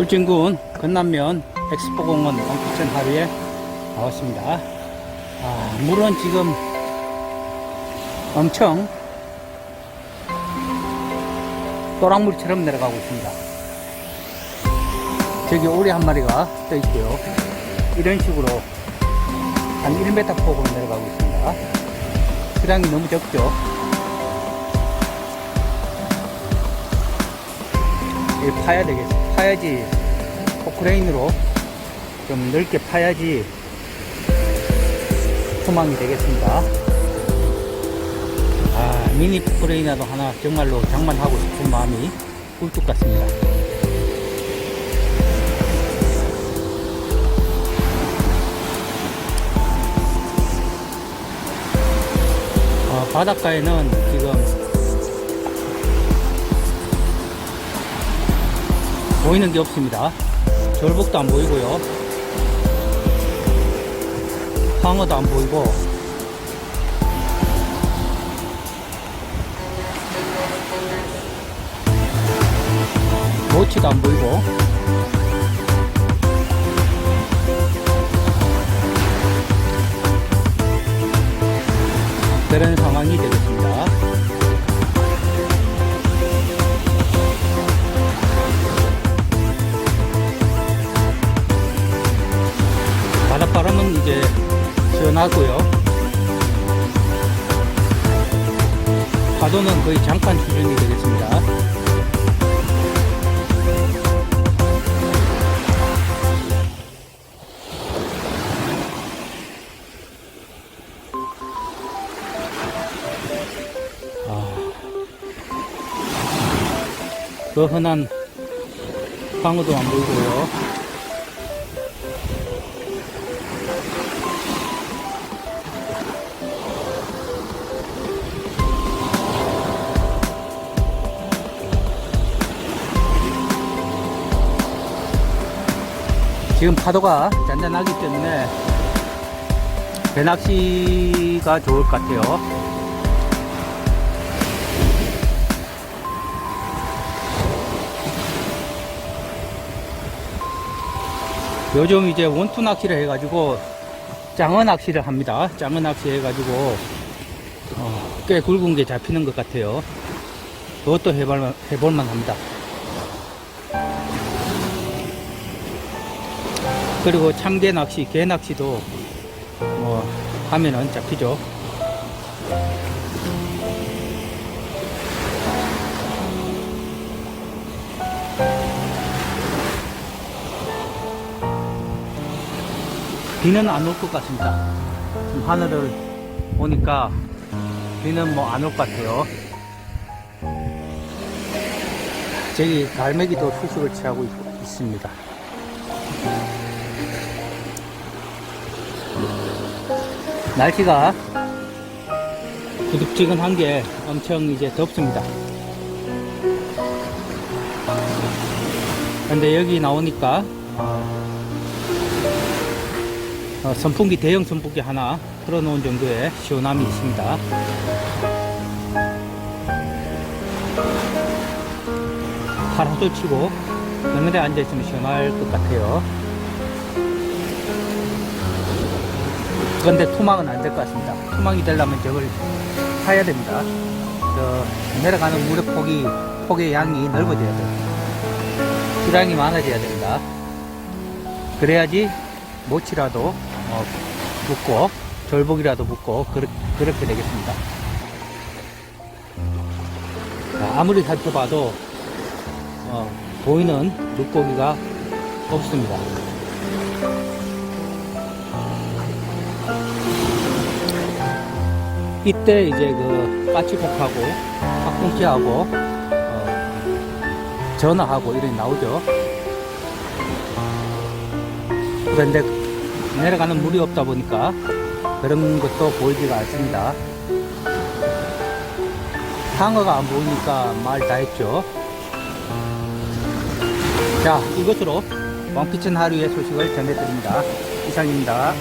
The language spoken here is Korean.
울진군 건남면 엑스포공원 왕복선 하루에 나왔습니다. 아, 물은 지금 엄청 또랑물처럼 내려가고 있습니다. 저기 오리 한 마리가 떠 있고요. 이런 식으로 한 1m 폭으로 내려가고 있습니다. 수량이 너무 적죠. 이 파야 되겠어. 파야지. 포크레인으로 좀 넓게 파야지 투망이 되겠습니다. 아, 미니 포크레인이라도 하나 정말로 장만하고 싶은 마음이 꿀뚝 같습니다. 어, 바닷가에는 지금 보이는 게 없습니다. 절복도 안 보이고요. 황어도 안 보이고. 모치도 안 보이고. 그런 상황이 되겠습니다. 바닷바람은 이제 시원하고요. 파도는 거의 장판 수준이 되겠습니다. 그 흔한 광어도 안 보이고요. 지금 파도가 잔잔하기 때문에 배낚시가 좋을 것 같아요. 요즘 이제 원투 낚시를 해가지고 장어 낚시를 합니다. 장어 낚시 해가지고 어, 꽤 굵은 게 잡히는 것 같아요. 그것도 해볼, 해볼만 합니다. 그리고 참개 낚시, 개 낚시도 뭐 하면은 잡히죠. 비는 안 올 것 같습니다. 지금 하늘을 보니까 비는 뭐 안 올 것 같아요. 저기 갈매기도 휴식을 취하고 있, 있습니다. 날씨가 구득지근한 게 엄청 이제 덥습니다. 근데 여기 나오니까 어, 선풍기 대형 선풍기 하나 틀어놓은 정도의 시원함이 있습니다. 파라솔 치고 그늘에 앉아있으면 시원할 것 같아요. 그런데 토막은 안 될 것 같습니다. 토막이 되려면 저걸 파야 됩니다. 저 내려가는 물의 폭이, 폭의 양이 넓어져야 돼요. 수량이 많아져야 됩니다. 그래야지 모치라도 어, 묶고 절복이라도 묶고 그렇, 그렇게 되겠습니다. 자, 아무리 살펴봐도 어, 보이는 물고기가 없습니다. 이때 이제 그 까치복하고 팥꿈치하고 어, 전어하고 이런 나오죠. 그런데 내려가는 물이 없다 보니까 그런 것도 보이지가 않습니다. 상어가 안 보이니까 말 다 했죠. 자, 이것으로 왕피천 하루의 소식을 전해드립니다. 이상입니다.